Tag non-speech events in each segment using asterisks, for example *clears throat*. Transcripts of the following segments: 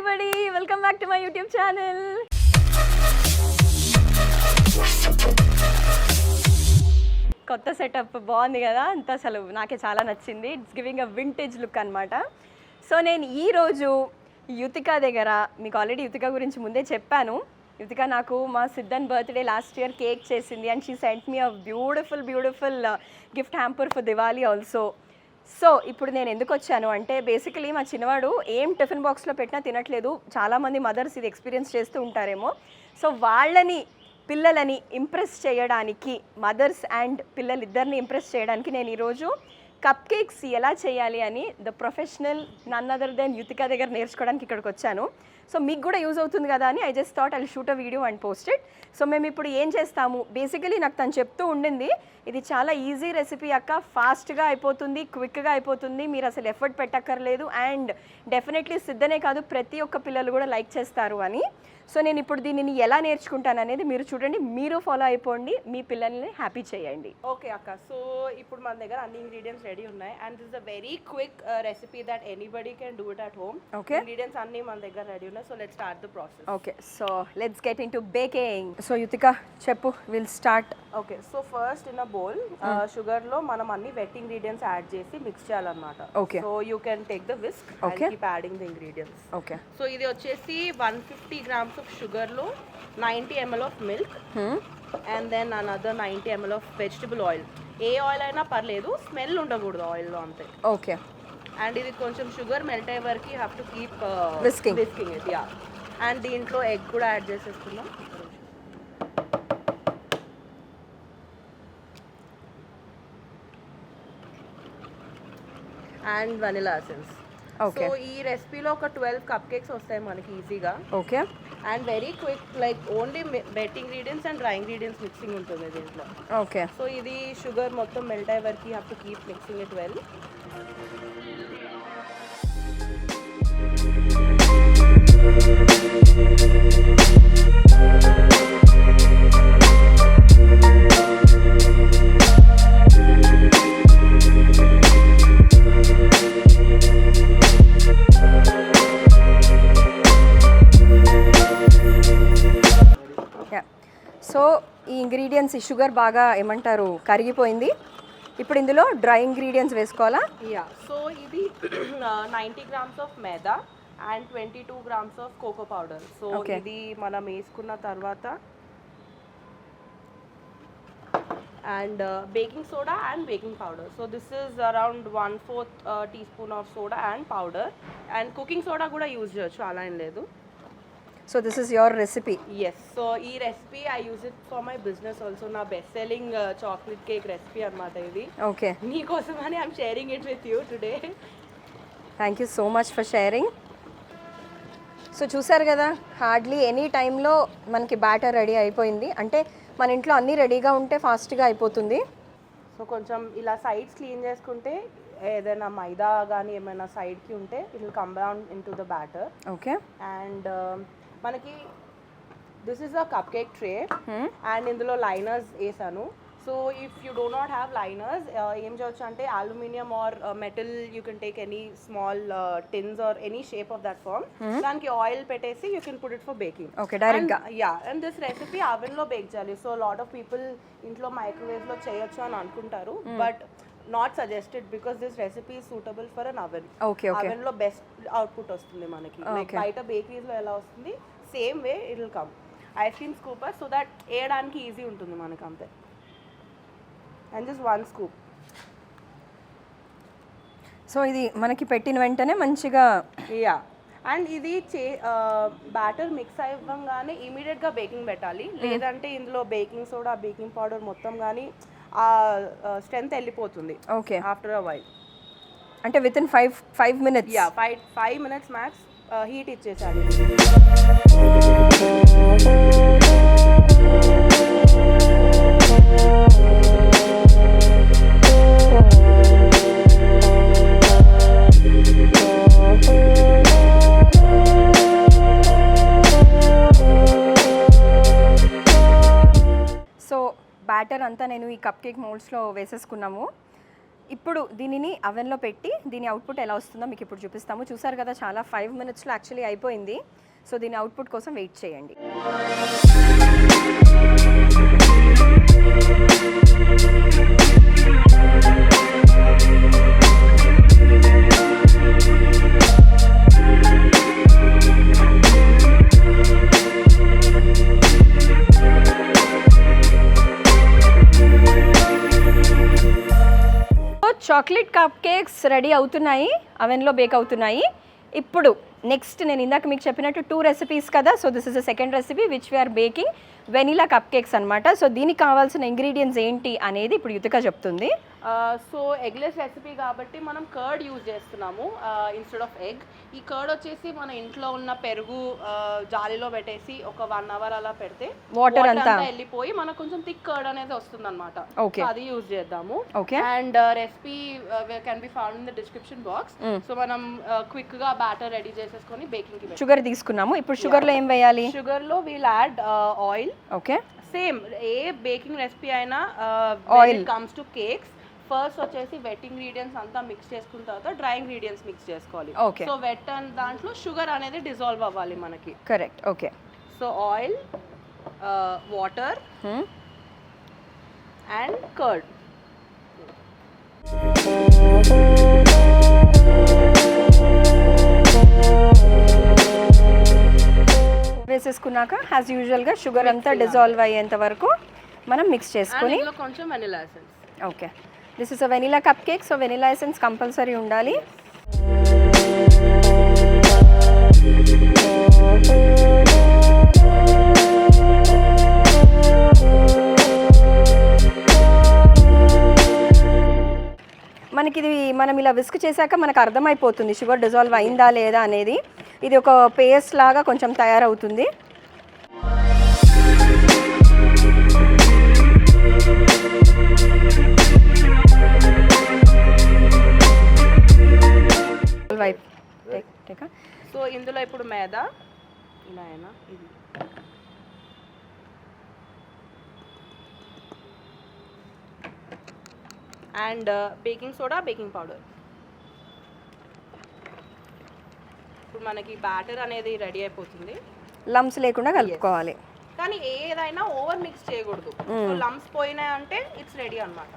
Everybody welcome back to my YouTube channel కొత్త setup బాగుంది కదా? అంత అసలు నాకే చాలా నచ్చింది. It's giving a vintage look అనమాట సో నేను ఈరోజు యుతిక దగ్గర మీకు ఆల్రెడీ యుతిక గురించి ముందే చెప్పాను. యుతిక నాకు మా Siddhan birthday last year cake చేసింది and she sent me a beautiful beautiful gift hamper for Diwali also so ఇప్పుడు నేను ఎందుకు వచ్చాను అంటే బేసికలీ మా చిన్నవాడు ఏం టిఫిన్ బాక్స్లో పెట్టినా తినట్లేదు. చాలామంది మదర్స్ ఇది ఎక్స్పీరియన్స్ చేస్తూ ఉంటారేమో. సో వాళ్ళని పిల్లలని ఇంప్రెస్ చేయడానికి మదర్స్ అండ్ పిల్లలిద్దరిని ఇంప్రెస్ చేయడానికి నేను ఈరోజు కప్ కేక్స్ ఎలా చేయాలి అని the professional none other than Yuthika దగ్గర నేర్చుకోవడానికి ఇక్కడికి వచ్చాను. సో మీకు కూడా యూజ్ అవుతుంది కదా అని I just thought I shoot a video and post it. So మేము ఇప్పుడు ఏం చేస్తాము? బేసికలీ నాకు తను చెప్తూ ఉండింది ఇది చాలా ఈజీ రెసిపీ అక్క. ఫాస్ట్గా అయిపోతుంది క్విక్గా అయిపోతుంది మీరు అసలు ఎఫర్ట్ పెట్టక్కర్లేదు. అండ్ డెఫినెట్లీ సిద్ధనే కాదు ప్రతి ఒక్క పిల్లలు కూడా లైక్ చేస్తారు అని. సో నేను ఇప్పుడు దీనిని ఎలా నేర్చుకుంటాను అనేది మీరు చూడండి. మీరు ఫాలో అయిపోండి. మీ పిల్లల్ని హ్యాపీ చేయండి. ఓకే అక్క. సో ఇప్పుడు మన దగ్గర అన్ని ఇంగ్రీడియంట్స్ రెడీ ఉన్నాయి. And this a very quick recipe that anybody can do it at home Okay. Ingredients అన్ని మన దగ్గర రెడీ ఉన్నాయి. So let start the process okay so let's get into baking so Yuthika చెప్పు will start okay so first in a bowl షుగర్లో మనం అన్ని wet ingredients add చేసి mix చేయాలన్నమాట. Okay. So you can take the whisk. Keep adding the ingredients okay so ఇది వచ్చేసి one fifty grams of షుగర్లో ninety ML of milk and then another ninety ML of vegetable oil A oil అయినా పర్లేదు smell ఉండకూడదు ఆయిల్లో అంతే. Okay and ఇది కొంచెం sugar melt అయ్యే వరకు have to keep Whisking. Whisking it yeah and దీంట్లో ఎగ్ కూడా యాడ్ చేసేస్తున్నాం అండ్ వనిలా ఎసెన్స్. సో ఈ రెసిపీలో ఒక ట్వెల్వ్ కప్ కేక్స్ వస్తాయి మనకి ఈజీగా okay and very quick like only wet ingredients and dry ingredients mixing ఉంటుంది దీంట్లో. ఓకే సో ఇది షుగర్ మొత్తం మెల్ట్ అయ్యే వరకు have to keep mixing it well yeah ingredients ఈ షుగర్ బాగా ఏమంటారు కరిగిపోయింది. ఇప్పుడు ఇందులో డ్రై ఇంగ్రీడియంట్స్ వేసుకోవాలా? యా సో ఇది *clears throat* ninety grams of maida and twenty two grams of cocoa powder. So. ఇది మనం వేసుకున్న తర్వాత and baking soda and baking powder. So this is around one fourth teaspoon of soda and powder and cooking soda కూడా use చేయొచ్చు అలా ఏం లేదు. So this is your recipe yes so ఈ recipe I use it for my business also నా best selling chocolate cake recipe అనమాట ఇది. Okay నీకోసమని I'm sharing it with you today thank you so much for sharing so చూసారు కదా hardly any టైంలో మనకి batter ready అయిపోయింది. అంటే మన ఇంట్లో అన్నీ రెడీగా ఉంటే ఫాస్ట్గా అయిపోతుంది. సో కొంచెం ఇలా సైడ్స్ క్లీన్ చేసుకుంటే ఏదైనా మైదా కానీ ఏమైనా సైడ్కి ఉంటే it will come down into the batter okay and మనకి this is a cupcake tray and ఇందులో లైనర్స్ వేసాను. So if you do not have liners ఏం చేయొచ్చు అంటే aluminium or metal you can take any small tins or any shape of that form దానికి oil పెట్టేసి you can put it for baking okay డైరెక్ట్గా yeah and this recipe అవెన్లో bake చేయాలి. So lot of people ఇంట్లో మైక్రోవేవ్లో చేయొచ్చు అని అనుకుంటారు. But not suggested because this recipe suitable for an oven okay okay అవెన్లో best output వస్తుంది మనకి. లైక్ బయట బేకరీస్లో ఎలా వస్తుంది same way it will come ice cream scooper so that వేయడానికి ఈజీ ఉంటుంది మనకి అంతే. And just one scoop so ఇది మనకి పెట్టిన వెంటనే మంచిగా యా అండ్ ఇది చే బ్యాటర్ మిక్స్ అవ్వగానే ఇమీడియట్గా బేకింగ్ పెట్టాలి. లేదంటే ఇందులో బేకింగ్ సోడా బేకింగ్ పౌడర్ మొత్తం కానీ ఆ స్ట్రెంత్ వెళ్ళిపోతుంది ఓకే ఆఫ్టర్ అ వైల్ అంటే within five five minutes yeah five five minutes max heat ఇచ్చేసాలి so batter cupcake మోల్డ్స్లో వేసేసుకున్నాము. ఇప్పుడు దీనిని అవెన్లో పెట్టి దీని అవుట్పుట్ ఎలా వస్తుందో మీకు ఇప్పుడు చూపిస్తాము. చూసారు కదా చాలా ఫైవ్ మినిట్స్లో యాక్చువల్లీ అయిపోయింది. సో దీని అవుట్పుట్ కోసం వెయిట్ చేయండి. చాక్లెట్ కప్ కేక్స్ రెడీ అవుతున్నాయి అవెన్లో బేక్ అవుతున్నాయి. ఇప్పుడు నెక్స్ట్ నేను ఇందాక మీకు చెప్పినట్టు టూ రెసిపీస్ కదా so this is the second recipe which we're baking vanilla cupcakes అనమాట సో దీనికి కావాల్సిన ఇంగ్రీడియంట్స్ ఏంటి అనేది ఇప్పుడు యుతిక చెప్తుంది. సో ఎగ్లెస్ రెసిపీ కాబట్టి మనం కర్డ్ యూజ్ చేస్తున్నాము ఇన్స్టెడ్ ఆఫ్ ఎగ్ ఈ కర్డ్ వచ్చేసి మన ఇంట్లో ఉన్న పెరుగు జాలీలో పెట్టేసి ఒక వన్ అవర్ అలా పెడితే Water అంతా? వెళ్ళిపోయి మనకు కొంచెం థిక్ కర్డ్ అనేది వస్తుంది అనమాట. అది యూజ్ చేద్దాము. And recipe can be found in the description box so మనం క్విక్గా బ్యాటర్ రెడీ చేసేసుకొని బేకింగ్కి షుగర్ తీసుకున్నాము. ఇప్పుడు షుగర్లో ఏం వేయాలి? షుగర్లో we'll add oil okay? Same ఏ బేకింగ్ రెసిపీ అయినా Oil. Comes to cakes first వచ్చేసి వెట్ ఇంగ్రీడియంట్స్ అంతా మిక్స్ చేసుకున్న తర్వాత డ్రై ఇంగ్రీడియంట్స్ మిక్స్ చేసుకోవాలి. Okay. సో వెట్ అండ్ దాంట్లో షుగర్ అనేది డిజాల్వ్ అవ్వాలి మనకి. Correct okay. So oil water and curd వేసేసుకున్నాక as యూజువల్గా షుగర్ అంతా డిజాల్వ్ అయ్యేంత వరకు మనం మిక్స్ చేసుకొని కొంచెం vanilla essence okay this is a vanilla cupcake so vanilla essence compulsory ఉండాలి. మనకి ఇది మనం ఇలా విస్క్ చేశాక మనకు అర్థమైపోతుంది షుగర్ డిజాల్వ్ అయిందా లేదా అనేది. ఇది ఒక పేస్ట్ లాగా కొంచెం తయారవుతుంది. వైపు సో ఇందులో ఇప్పుడు మేదా ఇలా అయినా ఇది. And baking soda baking powder. ఇప్పుడు మనకి బ్యాటర్ అనేది రెడీ అయిపోతుంది. లమ్స్ లేకుండా కలుపుకోవాలి. కానీ ఏదైనా ఓవర్ మిక్స్ చేయకూడదు. సో లమ్స్ పోయినాయి అంటే ఇట్స్ రెడీ అన్నమాట.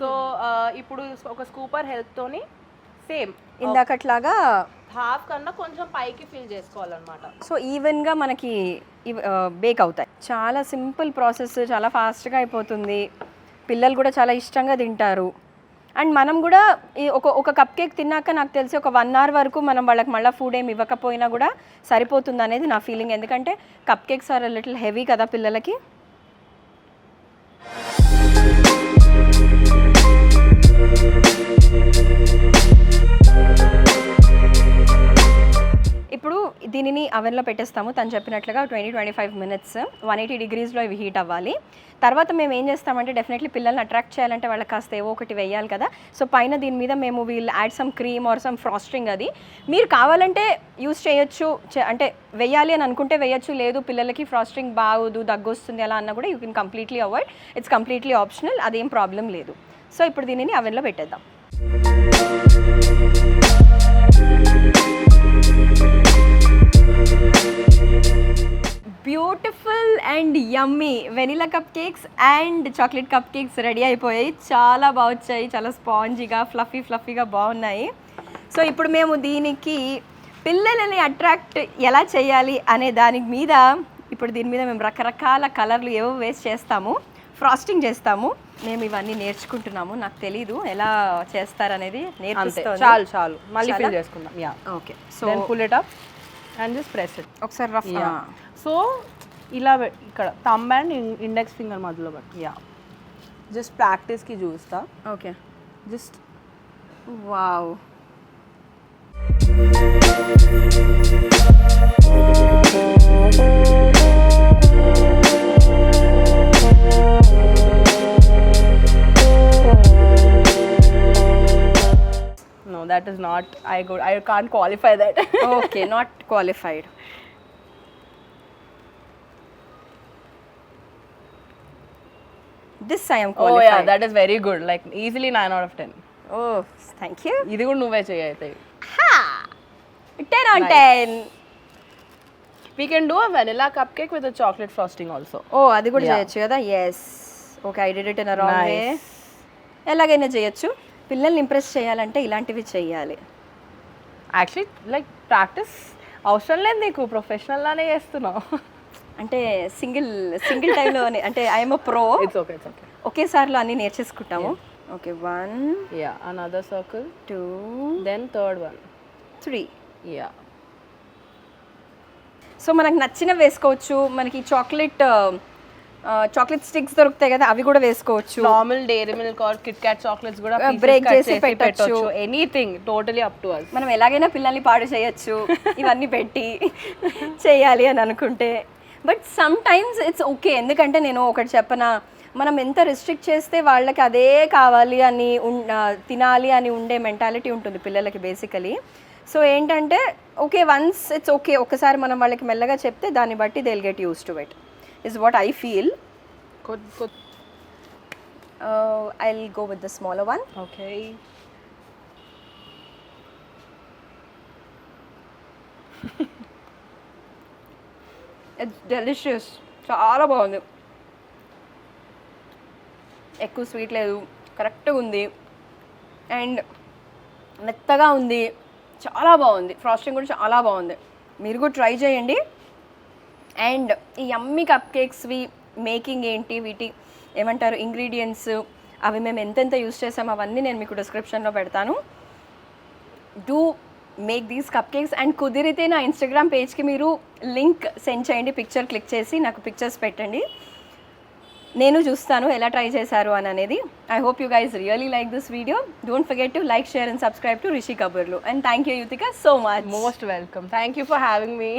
సో ఇప్పుడు ఒక స్కూపర్ హెల్ప్ తోని సేమ్ ఇందాకట్లాగా హాఫ్ కన్నా కొంచెం పైకి ఫిల్ చేసుకోవాలన్నమాట. సో ఈవెన్గా మనకి బేక్ అవుతాయి. చాలా సింపుల్ ప్రాసెస్ చాలా ఫాస్ట్గా అయిపోతుంది. పిల్లలు కూడా చాలా ఇష్టంగా తింటారు. అండ్ మనం కూడా ఈ ఒక ఒక కప్ కేక్ తిన్నాక నాకు తెలిసి ఒక వన్ అవర్ వరకు మనం వాళ్ళకి మళ్ళీ ఫుడ్ ఏమి ఇవ్వకపోయినా కూడా సరిపోతుంది అనేది నా ఫీలింగ్. ఎందుకంటే cupcakes are little heavy కదా పిల్లలకి. ఇప్పుడు దీనిని అవెన్లో పెట్టేస్తాము. తను చెప్పినట్లుగా twenty twenty five minutes one eighty డిగ్రీస్లో ఇవి హీట్ అవ్వాలి. తర్వాత మేము ఏం చేస్తామంటే డెఫినెట్లీ పిల్లల్ని అట్రాక్ట్ చేయాలంటే వాళ్ళకి కాస్త ఏవో ఒకటి వేయాలి కదా. సో పైన దీని మీద మేము we'll add some cream or some frosting అది. మీరు కావాలంటే యూస్ చేయొచ్చు. అంటే వేయాలి అని అనుకుంటే వేయచ్చు. లేదు పిల్లలకి ఫ్రాస్టింగ్ బాగోదు దగ్గు వస్తుంది అలా అన్నా కూడా you can completely avoid it's completely optional అదేం ప్రాబ్లం లేదు. సో ఇప్పుడు దీనిని అవెన్లో పెట్టేద్దాం. And yummy vanilla cupcakes and chocolate cupcakes ready అయిపోయాయి. చాలా బాగా వచ్చాయి చాలా స్పాంజీగా ఫ్లఫీ ఫ్లఫీగా బాగున్నాయి. సో ఇప్పుడు మేము దీనికి పిల్లలని అట్రాక్ట్ ఎలా చేయాలి అనే దాని మీద ఇప్పుడు దీని మీద మేము రకరకాల కలర్లు ఏవో వేస్ట్ చేస్తాము. ఫ్రాస్టింగ్ చేస్తాము. మేము ఇవన్నీ నేర్చుకుంటున్నాము. నాకు తెలీదు ఎలా చేస్తారనేది నేర్పిస్తాను చాలు చాలు. మళ్ళీ? ఫిల్ చేసుకుందాం. Yeah okay so then pull it up and just press it ఒకసారి రఫ్ సో ఇలా పెట్- ఇక్కడ థంబ్ అండ్ ఇండెక్స్ ఫింగర్ మధ్యలో పట్టు యా. జస్ట్ ప్రాక్టీస్కి చూస్తా. Okay. Just wow. No that that is not I go I can't qualify that. Okay not qualified this I'm oh yeah, qualified that is very good. Like easily nine out of ten. Oh thank you ఇది కూడా నువ్వే చెయ్యి అయితే. Ten on ten We can do a vanilla cupcake with a chocolate frosting also. ఓ అది కూడా. చేయొచ్చు కదా? Yes okay I did it in wrong way. ఎలాగైనా చేయొచ్చు. పిల్లల్ని ఇంప్రెస్ చేయాలంటే ఇలాంటివి చేయాలి యాక్చువల్లీ లైక్ ప్రాక్టీస్ అవసరం లేదు నీకు. ప్రొఫెషనల్ లానే చేస్తున్నావు. అంటే సింగిల్ సింగిల్ టైంలోనే అంటే I'm pro it's okay it's okay ఒకేసారిలో అన్ని నేర్చేసుకుంటాము. Okay one yeah another circle two then third one three yeah so మనకు నచ్చిన వేసుకోవచ్చు. మనకి చాక్లెట్ చాక్లెట్ స్టిక్స్ దొరుకుతాయి కదా అవి కూడా వేసుకోవచ్చు. Normal dairy milk or Kit Kat chocolates కూడా Uh, break చేసి పెట్టొచ్చు. పెట్టొచ్చు. Anything totally up to us మనం ఎలాగైనా పిల్లల్ని పాడు చేయొచ్చు. *laughs* ఇవన్నీ పెట్టి చేయాలి అని అనుకుంటే. But sometimes it's okay. ఎందుకంటే నేను ఒకటి చెప్పనా మనం ఎంత రిస్ట్రిక్ట్ చేస్తే వాళ్ళకి అదే కావాలి అని తినాలి అని ఉండే మెంటాలిటీ ఉంటుంది పిల్లలకి బేసికలీ. సో ఏంటంటే ఓకే వన్స్ ఇట్స్ ఓకే ఒకసారి మనం వాళ్ళకి మెల్లగా చెప్తే దాన్ని బట్టి they get used to it is what I feel I go with the smaller one okay it's delicious చాలా బాగుంది. ఎక్కువ స్వీట్ లేదు. కరెక్ట్గా ఉంది. అండ్ మెత్తగా ఉంది. చాలా బాగుంది. ఫ్రాస్టింగ్ కూడా చాలా బాగుంది. మీరు కూడా ట్రై చేయండి. అండ్ ఈ అమ్మి కప్ కేక్స్వి మేకింగ్ ఏంటి? వీటి ఏమంటారు? ఇంగ్రీడియంట్స్ అవి మేము ఎంతెంత యూస్ చేసాం అవన్నీ నేను మీకు డిస్క్రిప్షన్లో పెడతాను. Do make these cupcakes and కుదిరితే నా ఇన్స్టాగ్రామ్ పేజ్కి మీరు లింక్ సెండ్ చేయండి. పిక్చర్ క్లిక్ చేసి నాకు పిక్చర్స్ పెట్టండి. నేను చూస్తాను ఎలా ట్రై చేశారు అని అనేది. I hope you guys really like this video don't forget to like share and subscribe to Rishi Kaburlu and thank you Yuthika so much most welcome thank you for having me